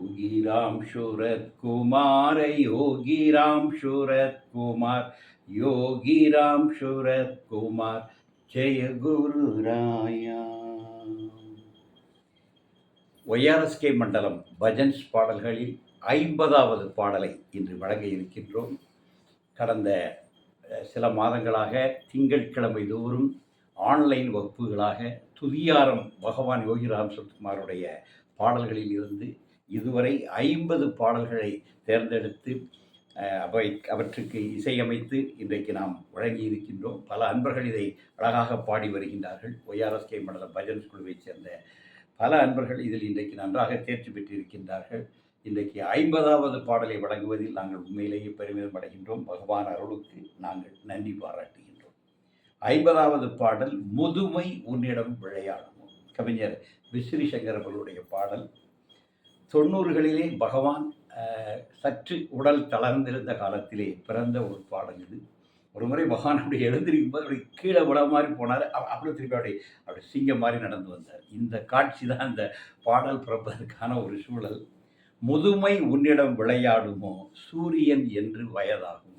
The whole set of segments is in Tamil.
யோகிராம் சுரத்குமார யோகிராம் சுரத்குமார் யோகிராம் சுரத்குமார் ஜெய குரு ராயா ஒய்ஆர்எஸ்கே மண்டலம் பஜன்ஸ் பாடல்களில் ஐம்பதாவது பாடலை இன்று வழங்க இருக்கின்றோம். கடந்த சில மாதங்களாக திங்கட்கிழமை தோறும் ஆன்லைன் வகுப்புகளாக துதியாரம் பகவான் யோகிராம் ராம் பாடல்களில் இருந்து இதுவரை ஐம்பது பாடல்களை தேர்ந்தெடுத்து அவை அவற்றுக்கு இசையமைத்து இன்றைக்கு நாம் வழங்கி இருக்கின்றோம் பல அன்பர்கள் இதை அழகாக பாடி வருகின்றார்கள். ஒய்ஆர்எஸ்கே மண்டல பஜன் குழுவைச் சேர்ந்த பல அன்பர்கள் இதில் இன்றைக்கு நன்றாக தேர்ச்சி பெற்றிருக்கின்றார்கள். இன்றைக்கு ஐம்பதாவது பாடலை வழங்குவதில் நாங்கள் உண்மையிலேயே பெருமிதம் அடைகின்றோம். பகவான் அருளுக்கு நாங்கள் நன்றி பாராட்டுகின்றோம். ஐம்பதாவது பாடல் முதுமை உன்னிடம் விளையாடும் கவிஞர் விஸ்ரீ சங்கர் அவர்களுடைய பாடல் தொண்ணூறுகளிலே பகவான் சற்று உடல் தளர்ந்திருந்த காலத்திலே பிறந்த ஒரு பாடல் இது. ஒரு முறை பகவான் அப்படி எழுந்திருக்கும் போது அப்படி கீழே விட மாதிரி போனார். அப்புறம் திருப்பி அப்படி அப்படி சிங்கம் மாதிரி நடந்து வந்தார். இந்த காட்சி தான் அந்த பாடல் பிறப்பதற்கான ஒரு சூழல். முதுமை உன்னிடம் விளையாடுமோ சூரியன் என்று வயதாகும்.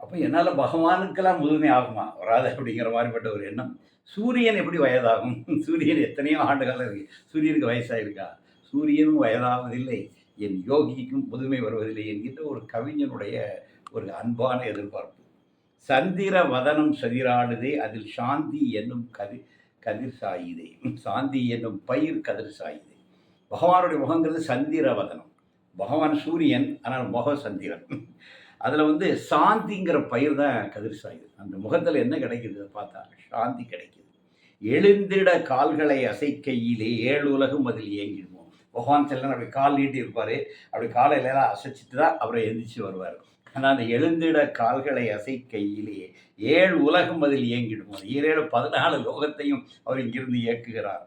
அப்போ என்னால் பகவானுக்கெல்லாம் முதுமை ஆகுமா? வராது அப்படிங்கிற மாதிரிப்பட்ட ஒரு எண்ணம். சூரியன் எப்படி வயதாகும்? சூரியன் எத்தனையோ ஆண்டு காலம் இருக்கு. சூரியனுக்கு வயசாயிருக்கா? சூரியனும் வயதாவதில்லை என் யோகிக்கும் புதுமை வருவதில்லை என்கின்ற ஒரு கவிஞனுடைய ஒரு அன்பான எதிர்பார்ப்பு. சந்திர வதனம் சதிராடுதே அதில் சாந்தி என்னும் கதிர் கதிர் சாயுதே சாந்தி என்னும் பயிர் கதிர் சாயுதே பகவானுடைய முகங்கிறது சந்திர வதனம். பகவான் சூரியன் ஆனால் முக சந்திரன். அதில் வந்து சாந்திங்கிற பயிர் தான் கதிர் சாயுது அந்த முகத்தில் என்ன கிடைக்குது? பார்த்தா சாந்தி கிடைக்குது. எழுந்திட கால்களை அசைக்கையிலே ஏழு உலகம் அதில் இயங்கிடும்? பகவான் செல்லன் அப்படி கால் நீட்டி இருப்பார். அப்படி காலையில எல்லாம் அசைச்சிட்டு தான் அப்புறம் எந்திரிச்சு வருவார். ஆனால் அந்த எழுந்திட கால்களை அசை கையிலேயே ஏழு உலகம் அதில் இயங்கிடுவோம் ஈரேழு பதினாலு லோகத்தையும் அவர் இங்கிருந்து இயக்குகிறார்.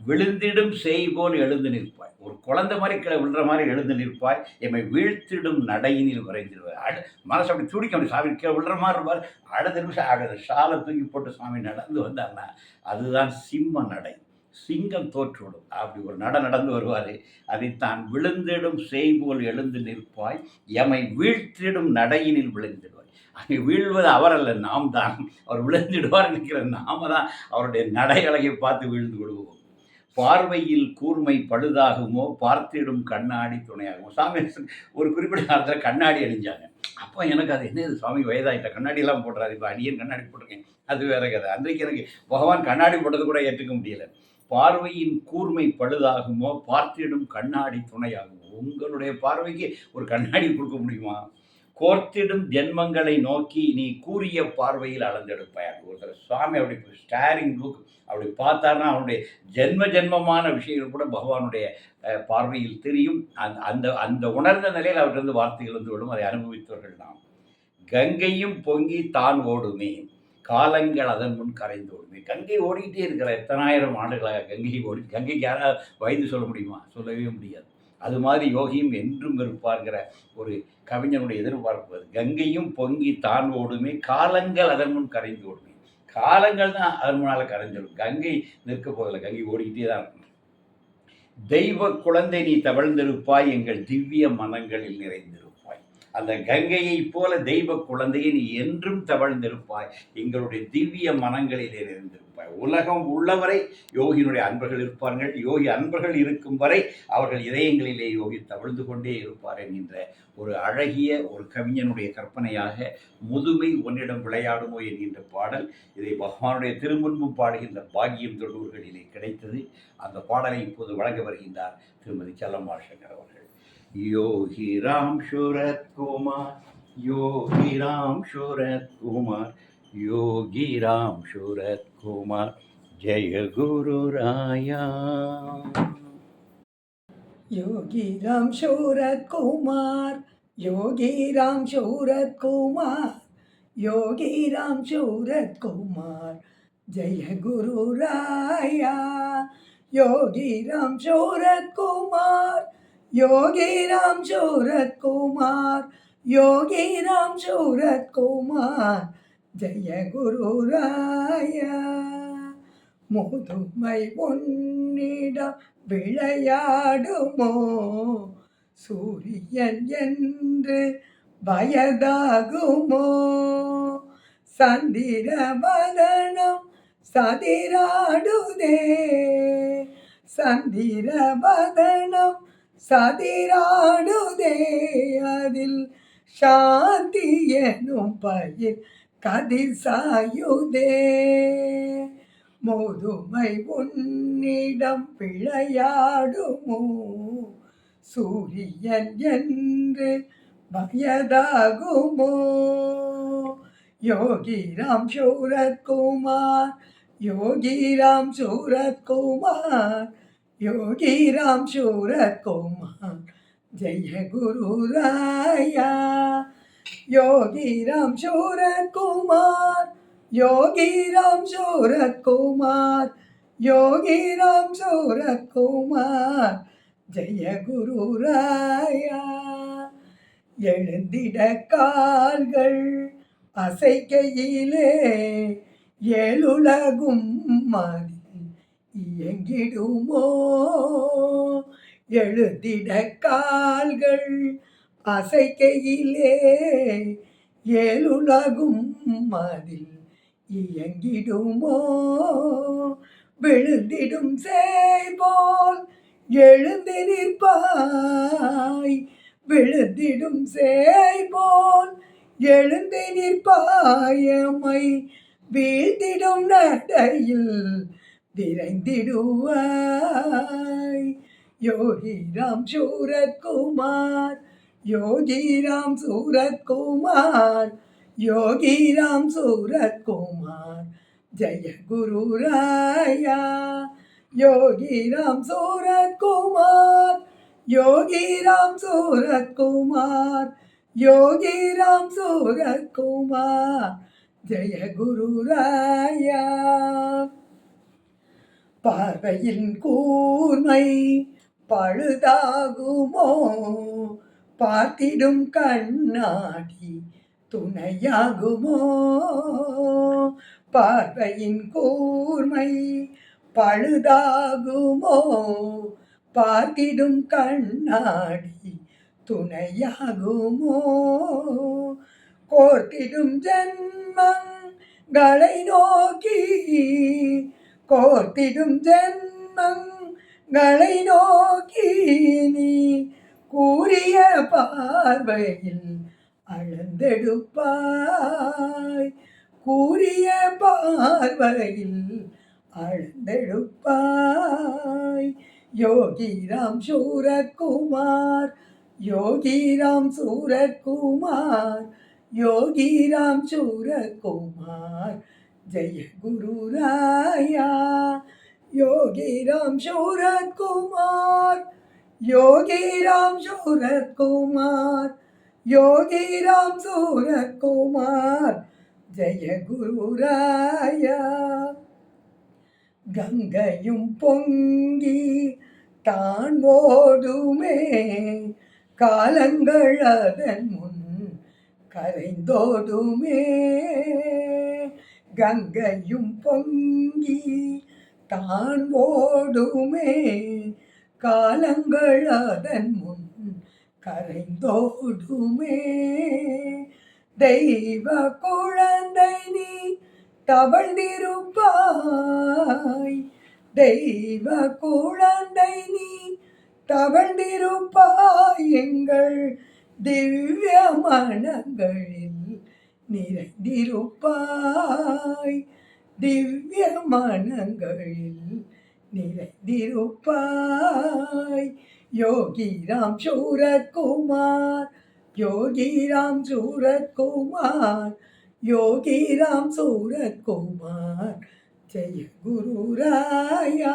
விழுந்திடும் செய் போல் எழுந்து நிற்பாய். ஒரு குழந்தை மாதிரி கிளை விழுற மாதிரி எழுந்து நிற்பாய். எம்மை வீழ்த்திடும் நடையினில் விரைந்திடுவார் அடு மனசு அப்படி துடிக்க அப்படி சாமி கீழே விழுற மாதிரி இருப்பார். அடுத்த நிமிஷம் அடுத்த ஷாலை தூக்கி போட்டு சாமி நடந்து வந்தார்னா அதுதான் சிம்ம நடை. சிங்கம் தோற்றுவிடும் அப்படி ஒரு நட நடந்து வருவார். அதைத்தான் விழுந்திடும் செய்போல் எழுந்து நிற்பாய். எமை வீழ்த்திடும் நடையினில் விழுந்திடுவாய். அங்கே வீழ்வது அவர் அல்ல நாம் தான் அவர் விழுந்திடுவார் நிற்கிற நாம தான் அவருடைய நடை அழகை பார்த்து வீழ்ந்து விடுவோம். பார்வையில் கூர்மை பழுதாகுமோ பார்த்திடும் கண்ணாடி துணையாகுமோ. சாமி ஒரு குறிப்பிட்ட காலத்தில் கண்ணாடி அணிஞ்சாங்க அப்போ எனக்கு அது என்ன இது சுவாமி வயதாகிட்ட கண்ணாடியெல்லாம் போடுறாரு இப்போ அடியன் கண்ணாடி போட்டிருக்கேன் அது வேற கதை. அன்றைக்கு எனக்கு பகவான் கண்ணாடி போட்டது கூட ஏற்றுக்க முடியலை. பார்வையின் கூர்மை பழுதாகுமோ? பார்த்திடும் கண்ணாடி துணையாகுமோ? உங்களுடைய பார்வைக்கு ஒரு கண்ணாடி கொடுக்க முடியுமா? கோர்த்திடும் ஜென்மங்களை நோக்கி நீ கூறிய பார்வையில் அளந்தெடுப்பாய். ஒருத்தர் சுவாமி அப்படி ஸ்டாரிங் லுக் அப்படி பார்த்தாருன்னா அவனுடைய ஜென்ம ஜென்மமான விஷயங்கள் கூட பகவானுடைய பார்வையில் தெரியும். அந்த அந்த அந்த உணர்ந்த நிலையில் அவர்கிட்ட வார்த்தைகள் வந்து விடும். அதை அனுபவித்தவர்கள் தான் கங்கையும் பொங்கி தான் ஓடுமே. காலங்கள் அதன் முன் கரைந்து ஓடுமே. கங்கை ஓடிக்கிட்டே இருக்கிற எத்தனாயிரம் ஆண்டுகளாக கங்கை ஓடி கங்கைக்கு யாராவது வயது சொல்ல முடியுமா? சொல்லவே முடியாது. அது மாதிரி யோகியும் என்றும் இருப்பார்கிற ஒரு கவிஞனுடைய எதிர்பார்ப்பு அது. கங்கையும் பொங்கி தான் ஓடுமே காலங்கள் அதன் முன் கரைந்து ஓடுமே. காலங்கள் தான் அதன் முன்னால் கரைஞ்சிடும் கங்கை நிற்க போதில்லை கங்கை ஓடிக்கிட்டே தான் இருக்கும். தெய்வ குழந்தை நீ தவழ்ந்திருப்பாய் எங்கள் திவ்ய மனங்களில் நிறைந்திருக்கும் அந்த கங்கையைப் போல தெய்வ குழந்தையை நீ என்றும் தவழ்ந்திருப்பாய். எங்களுடைய திவ்ய மனங்களில் நிறைந்திருப்பாய். உலகம் உள்ளவரை யோகியினுடைய அன்பர்கள் இருப்பார்கள். யோகி அன்பர்கள் இருக்கும் வரை அவர்கள் இதயங்களிலே யோகி தவழ்ந்து கொண்டே இருப்பார் என்கின்ற ஒரு அழகிய ஒரு கவிஞனுடைய கற்பனையாக முதுமை உன்னிடம் விளையாடுமோ என்கின்ற பாடல் இதை பகவானுடைய திருமுன்பு பாடுகின்ற பாக்கியம் தொண்ணூறுகளிலே கிடைத்தது. அந்த பாடலை இப்போது வழங்க வருகின்றார் திருமதி செல்லம்மா சங்கர் அவர்கள். योगी राम शरद कुमार योगी राम शरद कुमार योगी राम शरद कुमार जय गुरु राया योगी राम शरद कुमार योगी राम शरद कुमार योगी राम शरद कुमार जय गुरु राया योगी राम शरद कुमार योगी राम शूरत कुमार योगी राम शूरत कुमार जय गुरु राया முதுமை உன்னிடம் விளையாடுமோ சூரியன் என்று வயதாகுமோ சந்திரவதனம் சதிராடுதே சந்திரவதனம் சதிராடுதே அதில் சாந்தி எனும் பயிர் கதிர் சாயுதே. முதுமை உன்னிடம் விளையாடுமோ? சூரியன் என்று வயதாகுமோ யோகிராம் சூரத்குமார் யோகிராம் சூரத்குமார் யோகிராம் சூரத்குமார் ஜெய குரு ராயா. யோகிராம் சூரத்குமார் யோகிராம் சூரத்குமார் யோகிராம் சூரத்குமார் ஜெய குரு ராயா. எழுந்திட கால்கள் அசைக்கையிலே ஏழுலகும் மதி எங்கிடுமோ எழுதிட கால்கள் அசைக்கையிலே ஏழுலகும் மதில் இயங்கிடுமோ? விழுந்திடும் சேய்போல் எழுந்து நிற்பாய் விழுந்திடும் சேய்போல் எழுந்து நிற்பாயமை வீழ்த்திடும் நடையில் விரைந்திடுவாய். யோகிராம் சூரத்குமார் யோகிராம் சூரத்குமார் யோகிராம் சூரத்குமார். ஜய குரு ராயா யோகிராம் சூரத்குமார் யோகிராம் சூரத்குமார் யோகிராம் சூரத்குமார். ஜய குரு ராயா. பார்வையின் கூர்மை பழுதாகுமோ? பார்த்திடும் கண்ணாடி துணையாகுமோ? பார்வையின் கூர்மை பழுதாகுமோ? பார்த்திடும் கண்ணாடி துணையாகுமோ? கோர்த்திடும் ஜென்மங்களை நோக்கி கோர்த்திடும் ஜன்மங்களை நோக்கி நீ கூறிய பார்வையில் அளந்தெடுப்பாய் கூறிய பார்வையில் அளந்தெடுப்பாய் யோகிராம் சூரத்குமார் யோகிராம் சூரத்குமார் யோகிராம் சூரத்குமார் ஜெய குரு ராயா யோகிராம் சூரத்குமார் யோகிராம் சூரத்குமார் யோகிராம் சூரத்குமார் ஜெய குருராயா கங்கையும் பொங்கி தான் ஓடுமே காலங்கள் அதன் முன் கரைந்தோடுமே கங்கையும் பொங்கி தான் ஓடுமே. காலங்கள் அதன் முன் கரைந்தோடுமே. தெய்வ குழந்தை நீ தவழ்ந்திருப்பாய். தெய்வ குழந்தை நீ தவழ்ந்திருப்பாய். எங்கள் திவ்ய மனங்களில் நிறைந்திருப்பாய் திவ்ய மனங்களில் நிறைந்திருப்பாய் யோகிராம் சூரத்குமார் யோகிராம் சூரத்குமார் யோகிராம் சூரத்குமார் ஜெய குரு ராயா